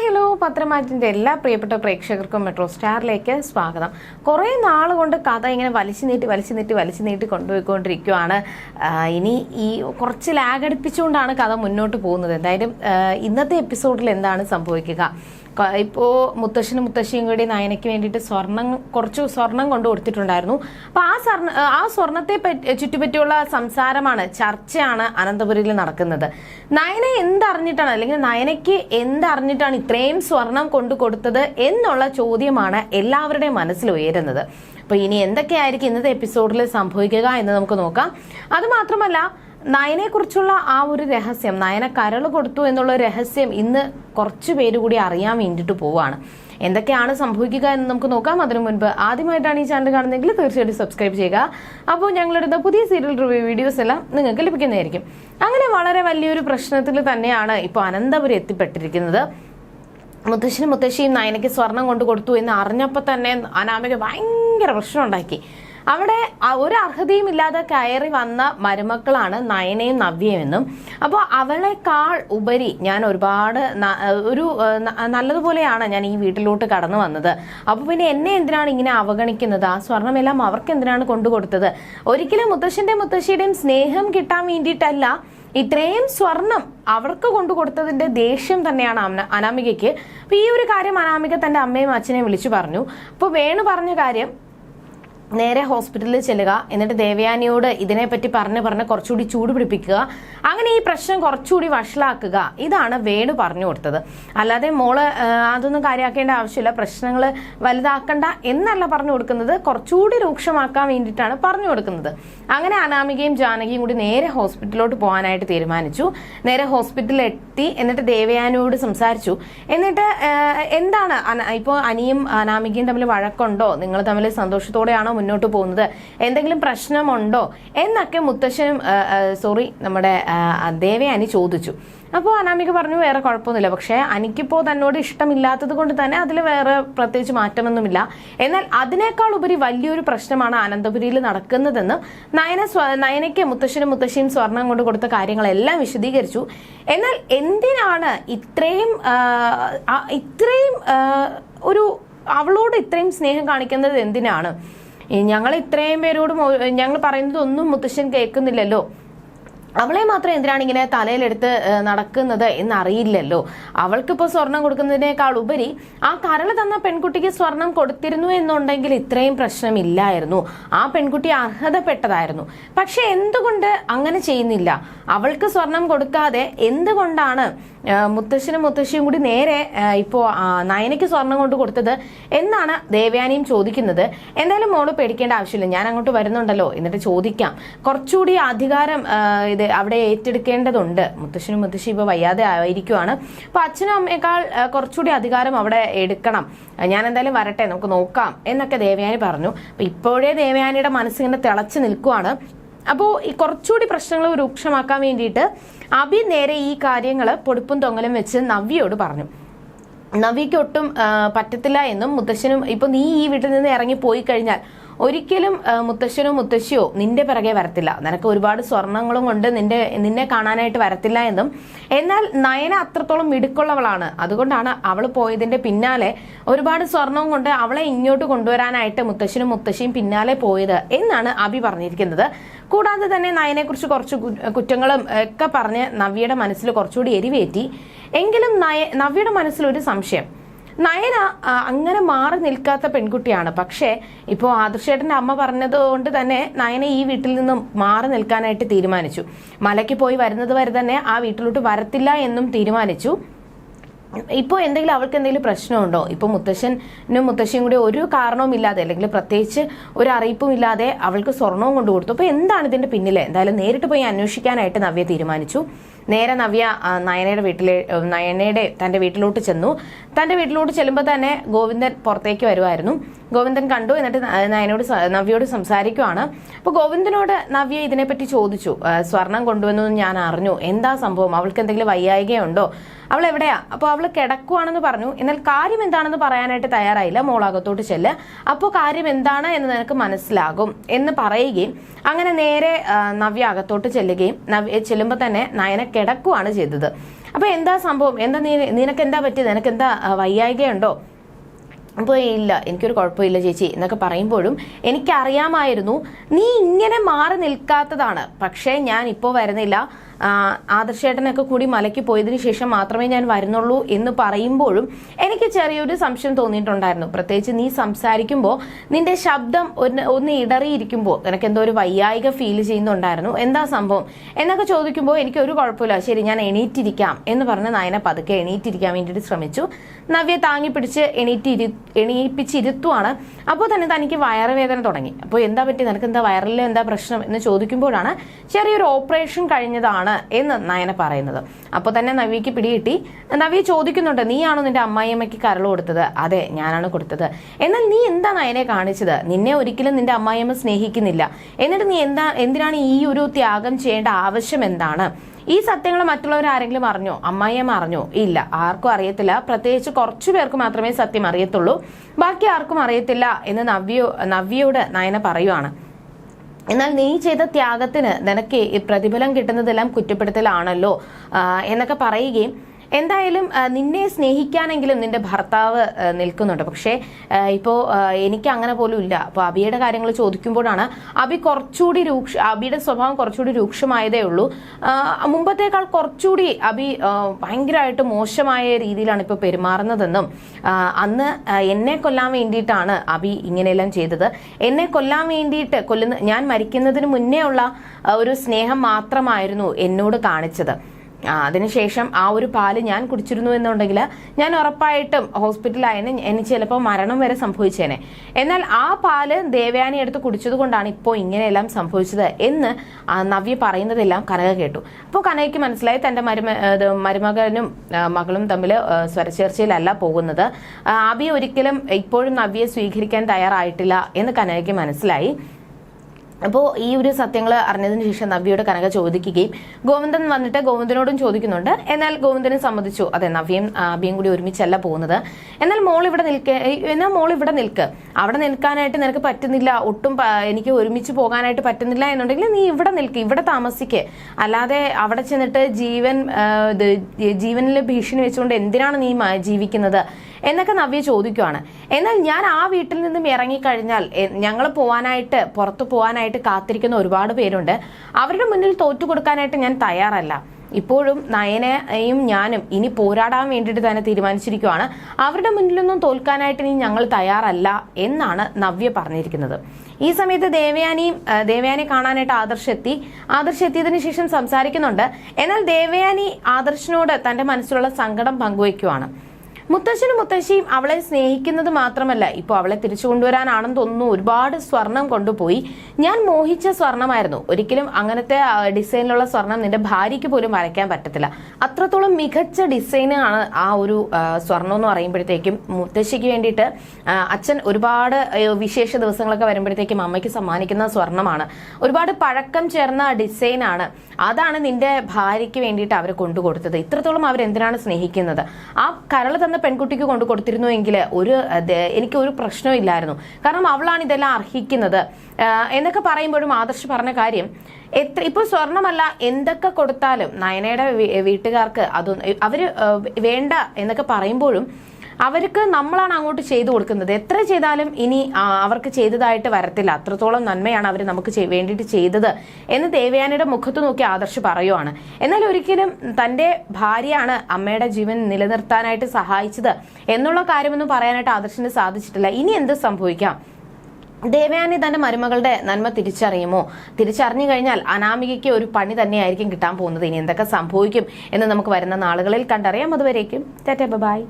Hello പത്രമാറ്റിന്റെ എല്ലാ പ്രിയപ്പെട്ട പ്രേക്ഷകർക്കും മെട്രോ സ്റ്റാറിലേക്ക് സ്വാഗതം. കുറേ നാൾ കൊണ്ട് കഥ ഇങ്ങനെ വലിച്ചു നീട്ടി വലിച്ചു നീട്ടി വലിച്ചു നീട്ടി കൊണ്ടുപോയിക്കൊണ്ടിരിക്കുവാണ്. ഇനി ഈ കുറച്ച് ലാഗടിപ്പിച്ചുകൊണ്ടാണ് കഥ മുന്നോട്ട് പോകുന്നത്. എന്തായാലും ഇന്നത്തെ എപ്പിസോഡിൽ എന്താണ് സംഭവിക്കുക? ക- ഇപ്പോ മുത്തശ്ശനും മുത്തശ്ശിയും കൂടി നയനയ്ക്ക് വേണ്ടിയിട്ട് സ്വർണം കുറച്ച് സ്വർണം കൊണ്ട് കൊടുത്തിട്ടുണ്ടായിരുന്നു. അപ്പോൾ ആ സ്വർണ ആ സ്വർണത്തെ പറ്റി ചുറ്റുപറ്റിയുള്ള സംസാരമാണ് ചർച്ചയാണ് അനന്തപുരിയിൽ നടക്കുന്നത്. നയന എന്തറിഞ്ഞിട്ടാണ് അല്ലെങ്കിൽ നയനയ്ക്ക് എന്തറിഞ്ഞിട്ടാണ് ഇത്രയും സ്വർണം കൊണ്ടു കൊടുത്തത് എന്നുള്ള ചോദ്യമാണ് എല്ലാവരുടെയും മനസ്സിൽ ഉയരുന്നത്. അപ്പോൾ ഇനി എന്തൊക്കെയായിരിക്കും ഇന്നത്തെ എപ്പിസോഡിൽ സംഭവിക്കുക എന്ന് നമുക്ക് നോക്കാം. അത് മാത്രമല്ല നയനെ കുറിച്ചുള്ള ആ ഒരു രഹസ്യം നയന കരൾ കൊടുത്തു എന്നുള്ള രഹസ്യം ഇന്ന് കുറച്ച് പേര് കൂടി അറിയാൻ വേണ്ടിയിട്ട് പോവാണ്. എന്തൊക്കെയാണ് സംഭവിക്കുക എന്ന് നമുക്ക് നോക്കാം. അതിനു മുൻപ് ആദ്യമായിട്ടാണ് ഈ ചാനൽ കാണുന്നതെങ്കിൽ തീർച്ചയായിട്ടും സബ്സ്ക്രൈബ് ചെയ്യുക. അപ്പോൾ ഞങ്ങളുടെ പുതിയ സീരിയൽ റിവ്യൂ വീഡിയോസ് എല്ലാം നിങ്ങൾക്ക് ലഭിക്കുന്നതായിരിക്കും. അങ്ങനെ വളരെ വലിയൊരു പ്രശ്നത്തിൽ തന്നെയാണ് ഇപ്പോൾ അനന്തപുരം എത്തിപ്പെട്ടിരിക്കുന്നത്. മുത്തശ്ശനും മുത്തശ്ശിയും നയനയ്ക്ക് സ്വർണം കൊണ്ടു കൊടുത്തു എന്ന് അറിഞ്ഞപ്പോൾ തന്നെ അനാമിക ഭയങ്കര പ്രശ്നം ഉണ്ടാക്കി. അവിടെ ഒരു അർഹതയും ഇല്ലാതെ കയറി വന്ന മരുമക്കളാണ് നയനയും നവ്യയും എന്നും. അപ്പോൾ അവളെക്കാൾ ഉപരി ഞാൻ ഒരുപാട് ഒരു നല്ലതുപോലെയാണ് ഞാൻ ഈ വീട്ടിലോട്ട് കടന്നു വന്നത്. അപ്പോൾ പിന്നെ എന്നെ എന്തിനാണ് ഇങ്ങനെ അവഗണിക്കുന്നത്? ആ സ്വർണമെല്ലാം അവർക്ക് എന്തിനാണ് കൊണ്ടുകൊടുത്തത് ഒരിക്കലും മുത്തശ്ശന്റെ മുത്തശ്ശിയുടെയും സ്നേഹം കിട്ടാൻ വേണ്ടിയിട്ടല്ല ഇത്രയും സ്വർണം അവർക്ക് കൊണ്ടു കൊടുത്തതിന്റെ ദേഷ്യം തന്നെയാണ് അമ്മ അനാമികയ്ക്ക്. അപ്പോൾ ഈ ഒരു കാര്യം അനാമിക തന്റെ അമ്മയും അച്ഛനെയും വിളിച്ചു പറഞ്ഞു. അപ്പോൾ വേണു പറഞ്ഞ കാര്യം നേരെ ഹോസ്പിറ്റലിൽ ചെല്ലുക. എന്നിട്ട് ദേവയാനിയോട് ഇതിനെപ്പറ്റി പറഞ്ഞ് പറഞ്ഞ് കുറച്ചുകൂടി ചൂട് പിടിപ്പിക്കുക. അങ്ങനെ ഈ പ്രശ്നം കുറച്ചുകൂടി വഷളാക്കുക. ഇതാണ് വേണു പറഞ്ഞു കൊടുത്തത്. അല്ലാതെ മോൾ അതൊന്നും കാര്യമാക്കേണ്ട ആവശ്യമില്ല. പ്രശ്നങ്ങൾ വലുതാക്കണ്ട എന്നല്ല പറഞ്ഞു കൊടുക്കുന്നത്. കുറച്ചുകൂടി രൂക്ഷമാക്കാൻ വേണ്ടിയിട്ടാണ് പറഞ്ഞു കൊടുക്കുന്നത്. അങ്ങനെ അനാമികയും ജാനകിയും കൂടി നേരെ ഹോസ്പിറ്റലിലോട്ട് പോകാനായിട്ട് തീരുമാനിച്ചു. നേരെ ഹോസ്പിറ്റലിൽ എത്തി എന്നിട്ട് ദേവയാനിയോട് സംസാരിച്ചു. എന്നിട്ട് എന്താണ് ഇപ്പോൾ അനിയും അനാമികയും തമ്മിൽ വഴക്കുണ്ടോ? നിങ്ങൾ തമ്മിൽ സന്തോഷത്തോടെയാണോ മുന്നോട്ട് പോകുന്നത്? എന്തെങ്കിലും പ്രശ്നമുണ്ടോ? എന്നൊക്കെ മുത്തശ്ശനും സോറി നമ്മുടെ ദേവയാനി ചോദിച്ചു. അപ്പോൾ അനാമിക പറഞ്ഞു വേറെ കുഴപ്പമൊന്നുമില്ല. പക്ഷേ എനിക്കിപ്പോൾ തന്നോട് ഇഷ്ടമില്ലാത്തത് കൊണ്ട് തന്നെ അതിൽ വേറെ പ്രത്യേകിച്ച് മാറ്റമൊന്നുമില്ല. എന്നാൽ അതിനേക്കാൾ ഉപരി വലിയൊരു പ്രശ്നമാണ് അനന്തപുരിയിൽ നടക്കുന്നതെന്ന് നയന നയനയ്ക്ക് മുത്തശ്ശനും മുത്തശ്ശിയും സ്വർണം കൊണ്ട് കൊടുത്ത കാര്യങ്ങളെല്ലാം വിശദീകരിച്ചു. എന്നാൽ എന്തിനാണ് ഇത്രയും ഇത്രയും ഒരു അവളോട് ഇത്രയും സ്നേഹം കാണിക്കുന്നത് എന്തിനാണ്? ഞങ്ങൾ ഇത്രയും പേരോടും ഞങ്ങൾ പറയുന്നത് ഒന്നും മുത്തശ്ശൻ കേൾക്കുന്നില്ലല്ലോ. അവളെ മാത്രം എന്തിനാണ് ഇങ്ങനെ തലയിലെടുത്ത് നടക്കുന്നത് എന്നറിയില്ലല്ലോ. അവൾക്കിപ്പോൾ സ്വർണം കൊടുക്കുന്നതിനേക്കാൾ ഉപരി ആ കരൾ തന്ന പെൺകുട്ടിക്ക് സ്വർണം കൊടുത്തിരുന്നു എന്നുണ്ടെങ്കിൽ ഇത്രയും പ്രശ്നമില്ലായിരുന്നു. ആ പെൺകുട്ടി അർഹതപ്പെട്ടതായിരുന്നു. പക്ഷെ എന്തുകൊണ്ട് അങ്ങനെ ചെയ്യുന്നില്ല? അവൾക്ക് സ്വർണം കൊടുക്കാതെ എന്തുകൊണ്ടാണ് മുത്തശ്ശനും മുത്തശ്ശിയും കൂടി നേരെ ഇപ്പോൾ ഇപ്പോ നയനയ്ക്ക് സ്വർണം കൊണ്ട് കൊടുത്തത് എന്നാണ് ദേവയാനിയും ചോദിക്കുന്നത്. എന്തായാലും മോൾ പേടിക്കേണ്ട ആവശ്യമില്ല. ഞാൻ അങ്ങോട്ട് വരുന്നുണ്ടല്ലോ. എന്നിട്ട് ചോദിക്കാം. കുറച്ചുകൂടി അധികാരം ഇത് അവിടെ ഏറ്റെടുക്കേണ്ടതുണ്ട്. മുത്തശ്ശനും മുത്തശ്ശി ഇപ്പൊ വയ്യാതെ ആയിരിക്കുവാണ്. അപ്പൊ അച്ഛനും അമ്മയേക്കാൾ കുറച്ചുകൂടി അധികാരം അവിടെ എടുക്കണം. ഞാൻ എന്തായാലും വരട്ടെ നമുക്ക് നോക്കാം എന്നൊക്കെ ദേവയാനി പറഞ്ഞു. അപ്പൊ ഇപ്പോഴേ ദേവയാനിയുടെ മനസ്സിങ്ങനെ തിളച്ചു നിൽക്കുവാണ്. അപ്പോൾ ഈ കുറച്ചുകൂടി പ്രശ്നങ്ങൾ രൂക്ഷമാക്കാൻ വേണ്ടിയിട്ട് അഭി നേരെ ഈ കാര്യങ്ങൾ പൊടിപ്പും തൊങ്ങലും വെച്ച് നവ്യയോട് പറഞ്ഞു. നവിക്ക് ഒട്ടും പറ്റത്തില്ല എന്നും മുത്തശ്ശനും ഇപ്പൊ നീ ഈ വീട്ടിൽ നിന്ന് ഇറങ്ങി പോയി കഴിഞ്ഞാൽ ഒരിക്കലും മുത്തശ്ശനോ മുത്തശ്ശിയോ നിന്റെ പിറകെ വരത്തില്ല. നിനക്ക് ഒരുപാട് സ്വർണങ്ങളും കൊണ്ട് നിന്റെ നിന്നെ കാണാനായിട്ട് വരത്തില്ല എന്നും. എന്നാൽ നയന അത്രത്തോളം മിടുക്കുള്ളവളാണ്. അതുകൊണ്ടാണ് അവൾ പോയതിന്റെ പിന്നാലെ ഒരുപാട് സ്വർണവും കൊണ്ട് അവളെ ഇങ്ങോട്ട് കൊണ്ടുവരാനായിട്ട് മുത്തശ്ശനും മുത്തശ്ശിയും പിന്നാലെ പോയത് എന്നാണ് അഭി പറഞ്ഞിരിക്കുന്നത്. കൂടാതെ തന്നെ നയനെ കുറിച്ച് കുറച്ച് കുറ്റങ്ങളും ഒക്കെ പറഞ്ഞ് നവ്യയുടെ മനസ്സിൽ കുറച്ചുകൂടി എരിവേറ്റി. എങ്കിലും നയ നവ്യയുടെ മനസ്സിൽ ഒരു സംശയം. നയന അങ്ങനെ മാറി നിൽക്കാത്ത പെൺകുട്ടിയാണ്. പക്ഷേ ഇപ്പോൾ ആദർശേട്ടന്റെ അമ്മ പറഞ്ഞത് കൊണ്ട് തന്നെ നയന ഈ വീട്ടിൽ നിന്നും മാറി നിൽക്കാനായിട്ട് തീരുമാനിച്ചു. മലയ്ക്ക് പോയി വരുന്നത് വരെ തന്നെ ആ വീട്ടിലോട്ട് വരത്തില്ല എന്നും തീരുമാനിച്ചു. ഇപ്പോൾ എന്തെങ്കിലും അവൾക്ക് എന്തെങ്കിലും പ്രശ്നമുണ്ടോ? ഇപ്പോൾ മുത്തശ്ശനും മുത്തശ്ശിയും കൂടി ഒരു കാരണവും ഇല്ലാതെ അല്ലെങ്കിൽ പ്രത്യേകിച്ച് ഒരു അറിയിപ്പും ഇല്ലാതെ അവൾക്ക് സ്വർണവും കൊണ്ടു കൊടുത്തു അപ്പോൾ എന്താണ് ഇതിന്റെ പിന്നിലെ? എന്തായാലും നേരിട്ട് പോയി അന്വേഷിക്കാനായിട്ട് നവ്യ തീരുമാനിച്ചു. നേരെ നവ്യ നയനയുടെ വീട്ടിലെ നയനയുടെ തന്റെ വീട്ടിലോട്ട് ചെന്നു. തന്റെ വീട്ടിലോട്ട് ചെല്ലുമ്പോൾ തന്നെ ഗോവിന്ദൻ പുറത്തേക്ക് വരുമായിരുന്നു ഗോവിന്ദൻ കണ്ടു എന്നിട്ട് നയനോട് നവ്യയോട് സംസാരിക്കുവാണ്. അപ്പോൾ ഗോവിന്ദനോട് നവ്യ ഇതിനെപ്പറ്റി ചോദിച്ചു സ്വർണം കൊണ്ടുവന്നു ഞാൻ അറിഞ്ഞു. എന്താ സംഭവം? അവൾക്ക് എന്തെങ്കിലും വയ്യായികയുണ്ടോ? അവൾ എവിടെയാ? അപ്പോൾ അവൾ കിടക്കുവാണെന്ന് പറഞ്ഞു. എന്നാൽ കാര്യം എന്താണെന്ന് പറയാനായിട്ട് തയ്യാറായില്ല. മോളകത്തോട്ട് ചെല്ല്. അപ്പോൾ കാര്യം എന്താണ് എന്ന് നിനക്ക് മനസ്സിലാകും എന്ന് പറയുകയും അങ്ങനെ നേരെ നവ്യ അകത്തോട്ട് ചെല്ലുകയും നവ്യ ചെല്ലുമ്പോൾ തന്നെ നയന കിടക്കുവാണ് ചെയ്തത്. അപ്പോൾ എന്താ സംഭവം? എന്താ നീ നിനക്ക് എന്താ പറ്റിയത്? നിനക്ക് എന്താ വയ്യായികയുണ്ടോ? അപ്പോൾ ഇല്ല എനിക്കൊരു കുഴപ്പമില്ല ചേച്ചി എന്നൊക്കെ പറയുമ്പോഴും എനിക്കറിയാമായിരുന്നു നീ ഇങ്ങനെ മാറി നിൽക്കാത്തതാണ്. പക്ഷേ ഞാൻ ഇപ്പോൾ വരുന്നില്ല. ആദർശേട്ടനൊക്കെ കൂടി മലയ്ക്ക് പോയതിന് ശേഷം മാത്രമേ ഞാൻ വരുന്നുള്ളൂ എന്ന് പറയുമ്പോഴും എനിക്ക് ചെറിയൊരു സംശയം തോന്നിയിട്ടുണ്ടായിരുന്നു. പ്രത്യേകിച്ച് നീ സംസാരിക്കുമ്പോൾ നിന്റെ ശബ്ദം ഒന്ന് ഒന്ന് ഇടറിയിരിക്കുമ്പോൾ നിനക്ക് എന്തോ ഒരു വയ്യായിക ഫീൽ ചെയ്യുന്നുണ്ടായിരുന്നു. എന്താ സംഭവം? എന്നൊക്കെ ചോദിക്കുമ്പോൾ എനിക്ക് ഒരു കുഴപ്പമില്ല. ശരി ഞാൻ എണീറ്റിരിക്കാം എന്ന് പറഞ്ഞ് നയന പതുക്കെ എണീറ്റിരിക്കാൻ വേണ്ടിയിട്ട് ശ്രമിച്ചു. നവ്യ താങ്ങി പിടിച്ച് എണീറ്റിരി എണീപ്പിച്ചിരുത്തുവാണ്. അപ്പോൾ തന്നെ തനിക്ക് വയറുവേദന തുടങ്ങി. അപ്പോൾ എന്താ പറ്റി? നിനക്ക് എന്താ വയറിലെ എന്താ പ്രശ്നം എന്ന് ചോദിക്കുമ്പോഴാണ് ചെറിയൊരു ഓപ്പറേഷൻ കഴിഞ്ഞതാണ് എന്ന് നയന പറയുന്നത്. അപ്പോൾ തന്നെ നവ്യക്ക് പിടികിട്ടി. നവ്യ ചോദിക്കുന്നുണ്ട് നീയാണോ നിന്റെ അമ്മായിയമ്മയ്ക്ക് കരൾ കൊടുത്തത്. അതെ ഞാനാണ് കൊടുത്തത്. എന്നാൽ നീ എന്താണ് അയനെ കാണിച്ചത്? നിന്നെ ഒരിക്കലും നിന്റെ അമ്മായിയമ്മ സ്നേഹിക്കുന്നില്ല. എന്നിട്ട് നീ എന്താ എന്തിനാണ് ഈ ഒരു ത്യാഗം ചെയ്യേണ്ട ആവശ്യം എന്താണ്? ഈ സത്യങ്ങൾ മറ്റുള്ളവർ ആരെങ്കിലും അറിഞ്ഞോ? അമ്മായിയമ്മ അറിഞ്ഞോ? ഇല്ല. ആർക്കും അറിയത്തില്ല. പ്രത്യേകിച്ച് കുറച്ചു പേർക്ക് മാത്രമേ സത്യം അറിയത്തുള്ളൂ. ബാക്കി ആർക്കും അറിയത്തില്ല എന്ന് നവ്യോ നവ്യയോട് നയന പറയുവാണ്. എന്നാൽ നീ ചെയ്ത ത്യാഗത്തിന് നിനക്ക് പ്രതിഫലം കിട്ടുന്നതെല്ലാം കുറ്റപ്പെടുത്തലാണല്ലോ എന്നൊക്കെ പറയുകയും എന്തായാലും നിന്നെ സ്നേഹിക്കാനെങ്കിലും നിന്റെ ഭർത്താവ് നിൽക്കുന്നുണ്ട്. പക്ഷേ ഇപ്പോ ഇപ്പോൾ എനിക്ക് അങ്ങനെ പോലും ഇല്ല. അപ്പോൾ അബിയുടെ കാര്യങ്ങൾ ചോദിക്കുമ്പോഴാണ് അബി കുറച്ചുകൂടി രൂക്ഷ അബിയുടെ സ്വഭാവം കുറച്ചുകൂടി രൂക്ഷമായതേ ഉള്ളൂ. മുമ്പത്തേക്കാൾ കുറച്ചുകൂടി അബി ഭയങ്കരമായിട്ട് മോശമായ രീതിയിലാണ് ഇപ്പോൾ പെരുമാറുന്നതെന്നും അന്ന് എന്നെ കൊല്ലാൻ വേണ്ടിയിട്ടാണ് അബി ഇങ്ങനെയെല്ലാം ചെയ്തത്. എന്നെ കൊല്ലാൻ വേണ്ടിയിട്ട് കൊല്ലുന്ന ഞാൻ മരിക്കുന്നതിന് മുന്നേ ഉള്ള ഒരു സ്നേഹം മാത്രമായിരുന്നു എന്നോട് കാണിച്ചത്. അതിനുശേഷം ആ ഒരു പാൽ ഞാൻ കുടിച്ചിരുന്നു എന്നുണ്ടെങ്കിൽ ഞാൻ ഉറപ്പായിട്ടും ഹോസ്പിറ്റലായതിന് എനിക്ക് ചിലപ്പോൾ മരണം വരെ സംഭവിച്ചേനെ. എന്നാൽ ആ പാൽ ദേവയാനി എടുത്ത് കുടിച്ചത് കൊണ്ടാണ് ഇപ്പോൾ ഇങ്ങനെയെല്ലാം സംഭവിച്ചത് എന്ന് നവ്യ പറയുന്നതെല്ലാം കനക കേട്ടു. അപ്പോൾ കനകയ്ക്ക് മനസ്സിലായി തന്റെ മരുമ മരുമകനും മകളും തമ്മിൽ സ്വരച്ചേർച്ചയിലല്ല പോകുന്നത്. ആബിയെ ഒരിക്കലും ഇപ്പോഴും നവ്യയെ സ്വീകരിക്കാൻ തയ്യാറായിട്ടില്ല എന്ന് കനകയ്ക്ക് മനസ്സിലായി. അപ്പോൾ ഈ ഒരു സത്യങ്ങൾ അറിഞ്ഞതിന് ശേഷം നവ്യയോട് കനക ചോദിക്കുകയും ഗോവിന്ദൻ വന്നിട്ട് ഗോവിന്ദനോടും ചോദിക്കുന്നുണ്ട്. എന്നാൽ ഗോവിന്ദനെ സമ്മതിച്ചു അതെ നവ്യയും അബിയും കൂടി ഒരുമിച്ചല്ല പോകുന്നത്. എന്നാൽ മോൾ ഇവിടെ നിൽക്ക എന്നാൽ മോൾ ഇവിടെ നിൽക്ക്. അവിടെ നിൽക്കാനായിട്ട് നിനക്ക് പറ്റുന്നില്ല. ഒട്ടും എനിക്ക് ഒരുമിച്ച് പോകാനായിട്ട് പറ്റുന്നില്ല എന്നുണ്ടെങ്കിൽ നീ ഇവിടെ നിൽക്ക് ഇവിടെ താമസിക്ക്. അല്ലാതെ അവിടെ ചെന്നിട്ട് ജീവൻ ജീവനിൽ ഭീഷണി വെച്ചുകൊണ്ട് എന്തിനാണ് നീ ജീവിക്കുന്നത്? എന്നൊക്കെ നവ്യ ചോദിക്കുവാണ്. എന്നാൽ ഞാൻ ആ വീട്ടിൽ നിന്നും ഇറങ്ങിക്കഴിഞ്ഞാൽ ഞങ്ങൾ പോവാനായിട്ട് പുറത്തു പോവാനായിട്ട് കാത്തിരിക്കുന്ന ഒരുപാട് പേരുണ്ട്. അവരുടെ മുന്നിൽ തോറ്റു കൊടുക്കാനായിട്ട് ഞാൻ തയ്യാറല്ല. ഇപ്പോഴും നയനയും ഞാനും ഇനി പോരാടാൻ വേണ്ടിയിട്ട് തന്നെ തീരുമാനിച്ചിരിക്കുവാണ്. അവരുടെ മുന്നിലൊന്നും തോൽക്കാനായിട്ട് ഇനി ഞങ്ങൾ തയ്യാറല്ല എന്നാണ് നവ്യ പറഞ്ഞിരിക്കുന്നത്. ഈ സമയത്ത് ദേവയാനിയും ദേവയാനെ കാണാനായിട്ട് ആദർശ് എത്തി ആദർശ് എത്തിയതിനു ശേഷം സംസാരിക്കുന്നുണ്ട്. എന്നാൽ ദേവയാനി ആദർശിനോട് തന്റെ മനസ്സിലുള്ള സങ്കടം പങ്കുവയ്ക്കുവാണ്. മുത്തശ്ശനും മുത്തശ്ശിയും അവളെ സ്നേഹിക്കുന്നത് മാത്രമല്ല ഇപ്പോൾ അവളെ തിരിച്ചു കൊണ്ടുവരാനാണെന്ന് തോന്നുന്നു. ഒരുപാട് സ്വർണം കൊണ്ടുപോയി. ഞാൻ മോഹിച്ച സ്വർണമായിരുന്നു. ഒരിക്കലും അങ്ങനത്തെ ഡിസൈനിലുള്ള സ്വർണം നിന്റെ ഭാര്യയ്ക്ക് പോലും വരയ്ക്കാൻ പറ്റത്തില്ല. അത്രത്തോളം മികച്ച ഡിസൈനാണ് ആ ഒരു സ്വർണം എന്ന് പറയുമ്പോഴത്തേക്കും മുത്തശ്ശിക്ക് വേണ്ടിയിട്ട് അച്ഛൻ ഒരുപാട് വിശേഷ ദിവസങ്ങളൊക്കെ വരുമ്പോഴത്തേക്കും അമ്മയ്ക്ക് സമ്മാനിക്കുന്ന സ്വർണമാണ്. ഒരുപാട് പഴക്കം ചേർന്ന ഡിസൈനാണ് അതാണ് നിന്റെ ഭാര്യയ്ക്ക് വേണ്ടിയിട്ട് അവർ കൊണ്ടു കൊടുത്തത് ഇത്രത്തോളം അവരെന്തിനാണ് സ്നേഹിക്കുന്നത്? ആ കരൾ തന്ന പെൺകുട്ടിക്ക് കൊണ്ട് കൊടുത്തിരുന്നു എങ്കിൽ ഒരു എനിക്ക് ഒരു പ്രശ്നവും ഇല്ലായിരുന്നു കാരണം അവളാണ് ഇതെല്ലാം അർഹിക്കുന്നത്. എന്നൊക്കെ പറയുമ്പോഴും ആദർശ് പറഞ്ഞ കാര്യം എത്ര ഇപ്പോൾ സ്വർണമല്ല എന്തൊക്കെ കൊടുത്താലും നയനയുടെ വീട്ടുകാർക്ക് അതൊന്നും അവർ വേണ്ട എന്നൊക്കെ പറയുമ്പോഴും അവർക്ക് നമ്മളാണ് അങ്ങോട്ട് ചെയ്തു കൊടുക്കുന്നത്. എത്ര ചെയ്താലും ഇനി അവർക്ക് ചെയ്തതായിട്ട് വരത്തില്ല. അത്രത്തോളം നന്മയാണ് അവർ നമുക്ക് വേണ്ടിയിട്ട് ചെയ്തത് എന്ന് ദേവയാനിയുടെ മുഖത്ത് നോക്കി ആദർശ് പറയുവാണ്. എന്നാൽ ഒരിക്കലും തന്റെ ഭാര്യയാണ് അമ്മയുടെ ജീവൻ നിലനിർത്താനായിട്ട് സഹായിച്ചത് എന്നുള്ള കാര്യമൊന്നും പറയാനായിട്ട് ആദർശിന് സാധിച്ചിട്ടില്ല. ഇനി എന്ത് സംഭവിക്കാം? ദേവയാനി തന്റെ മരുമകളുടെ നന്മ തിരിച്ചറിയുമോ? തിരിച്ചറിഞ്ഞു കഴിഞ്ഞാൽ അനാമികയ്ക്ക് ഒരു പണി തന്നെയായിരിക്കും കിട്ടാൻ പോകുന്നത്. ഇനി എന്തൊക്കെ സംഭവിക്കും എന്ന് നമുക്ക് വരുന്ന നാളുകളിൽ കണ്ടറിയാം. അതുവരേക്കും ടാറ്റ ബൈ.